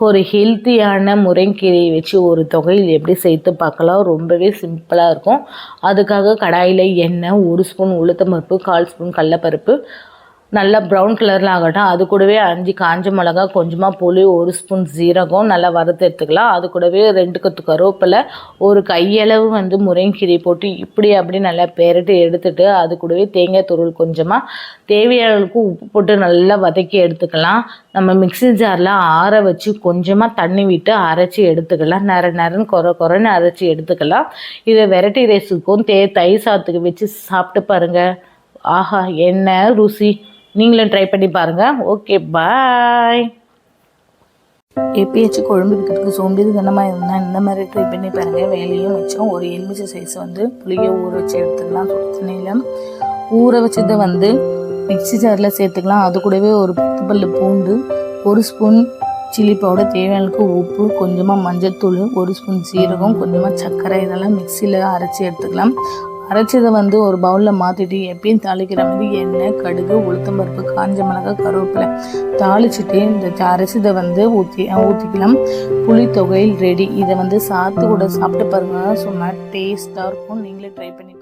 ஒரு ஹெல்த்தியான முருங்கீரையை வச்சு ஒரு தொகையில் எப்படி சேர்த்து பார்க்கலாம்? ரொம்பவே சிம்பிளாக இருக்கும். அதுக்காக கடாயில் எண்ணெய் ஒரு ஸ்பூன் உளுத்தம்பருப்பு கால் ஸ்பூன் கடலப்பருப்பு நல்லா ப்ரௌன் கலரில் ஆகட்டும். அது கூடவே அஞ்சு காஞ்ச மிளகா கொஞ்சமாக புளி ஒரு ஸ்பூன் ஜீரகம் நல்லா வறுத்து எடுத்துக்கலாம். அது கூடவே ரெண்டு கொத்து கருவேப்பிலை ஒரு கையளவு வந்து முருங்கீரை போட்டு இப்படி அப்படி நல்லா பெரட்டி எடுத்துட்டு அது கூடவே தேங்காய் துருள் கொஞ்சமாக தேவையான அளவுக்கு உப்பு போட்டு நல்லா வதக்கி எடுத்துக்கலாம். நம்ம மிக்ஸி ஜாரில் ஆற வச்சு கொஞ்சமாக தண்ணி விட்டு அரைச்சி எடுத்துக்கலாம். நர நரன்னு கொர கொரன்னு அரைச்சி எடுத்துக்கலாம். இதை வெரைட்டி ரைஸுக்கும் தே தயிர் சாத்துக்கு வச்சு சாப்பிட்டு பாருங்கள் ஆஹா என்ன ருசி. நீங்களும் ட்ரை பண்ணி பாருங்கள் ஓகே பாய் எப்பயாச்சும் குழம்பு வைக்கிறதுக்கு சோம்பேறித்தனமாக இருந்தால் இந்த மாதிரி ட்ரை பண்ணி பாருங்கள் வேலையும் மிச்சம். ஒரு எலுமிச்சை சைஸ் வந்து புளியை ஊற வச்சு எடுத்துக்கலாம் சுத்தனையில் ஊற வச்சதை வந்து மிக்ஸி ஜாரில் சேர்த்துக்கலாம். அது கூடவே ஒரு பத்து பல்லு பூண்டு ஒரு ஸ்பூன் சில்லி பவுடர் தேவையான உப்பு கொஞ்சமாக மஞ்சள்தூள் ஒரு ஸ்பூன் சீரகம் கொஞ்சமாக சர்க்கரை இதெல்லாம் மிக்சியில் அரைச்சி எடுத்துக்கலாம். அரைச்சதை வந்து ஒரு பவுலில் மாற்றிட்டு எப்பயும் தாளிக்கிற மாதிரி எண்ணெய் கடுகு உளுத்தம்பருப்பு காஞ்ச மிளகாய் கருவேப்பிலை தாளிச்சிட்டு இந்த அரைச்சதை வந்து ஊற்றி ஊற்றிக்கலாம் புளி தொகையில் ரெடி இதை வந்து சாத்து கூட சாப்பிட்டு பாருங்க. சும்மா டேஸ்ட்டாக இருக்கும். நீங்களே ட்ரை பண்ணி